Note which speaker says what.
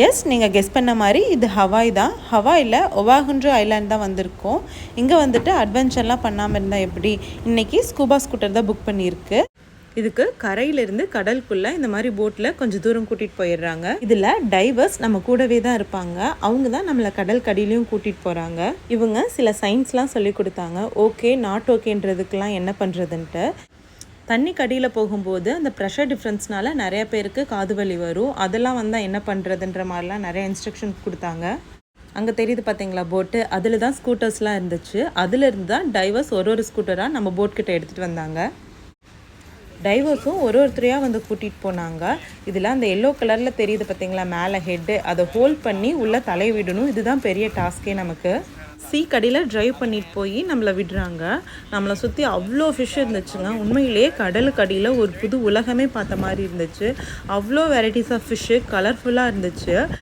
Speaker 1: S நீங்கள் guess பண்ண மாதிரி இது ஹவாய் தான். ஹவாயில் ஒவாகுன்று ஐலாண்ட் தான் வந்திருக்கோம். இங்கே வந்துட்டு அட்வென்ச்சர்லாம் பண்ணாமல் இருந்தால் எப்படி? இன்றைக்கி ஸ்கூபா ஸ்கூட்டர் தான் புக் பண்ணியிருக்கு. இதுக்கு கரையிலிருந்து கடலுக்குள்ளே இந்த மாதிரி போட்டில் கொஞ்சம் தூரம் கூட்டிகிட்டு போயிடுறாங்க. இதில் டைவர்ஸ் நம்ம கூடவே தான் இருப்பாங்க. அவங்க தான் நம்மளை கடல் கடியிலையும் கூட்டிகிட்டு போகிறாங்க இவங்க சில சயின்ஸ்லாம் சொல்லி கொடுத்தாங்க. ஓகே நாட் ஓகேன்றதுக்கெலாம் என்ன பண்ணுறதுன்ட்டு தண்ணி கடியில் போகும்போது அந்த ப்ரெஷர் டிஃப்ரென்ஸ்னால நிறைய பேருக்கு காது வலி வரும். அதெல்லாம் வந்தால் என்ன பண்ணுறதுன்ற மாதிரிலாம் நிறைய இன்ஸ்ட்ரக்ஷன் கொடுத்தாங்க. அங்கே தெரியுது பார்த்தீங்களா போட்டு அதில் தான் ஸ்கூட்டர்ஸ்லாம் இருந்துச்சு. அதிலிருந்து தான் டைவர்ஸ் ஒரு ஒரு ஸ்கூட்டராக நம்ம போட்கிட்ட எடுத்துகிட்டு வந்தாங்க. டைவர்ஸும் ஒரு ஒருத்தரையாக வந்து கூட்டிகிட்டு போனாங்க. இதில் அந்த எல்லோ கலரில் தெரியுது பார்த்தீங்களா மேலே ஹெட்டு அதை ஹோல்ட் பண்ணி உள்ளே தலை விடணும். இதுதான் பெரிய டாஸ்கே நமக்கு. சீக்கடியில் ட்ரைவ் பண்ணிட்டு போய் நம்மளை விடுறாங்க. நம்மளை சுற்றி அவ்வளோ ஃபிஷ் இருந்துச்சுங்க. உண்மையிலேயே கடலுக்கு அடியில் ஒரு புது உலகமே பார்த்த மாதிரி இருந்துச்சு. அவ்வளோ வெரைட்டிஸ் ஆஃப் ஃபிஷ்ஷு கலர்ஃபுல்லாக இருந்துச்சு.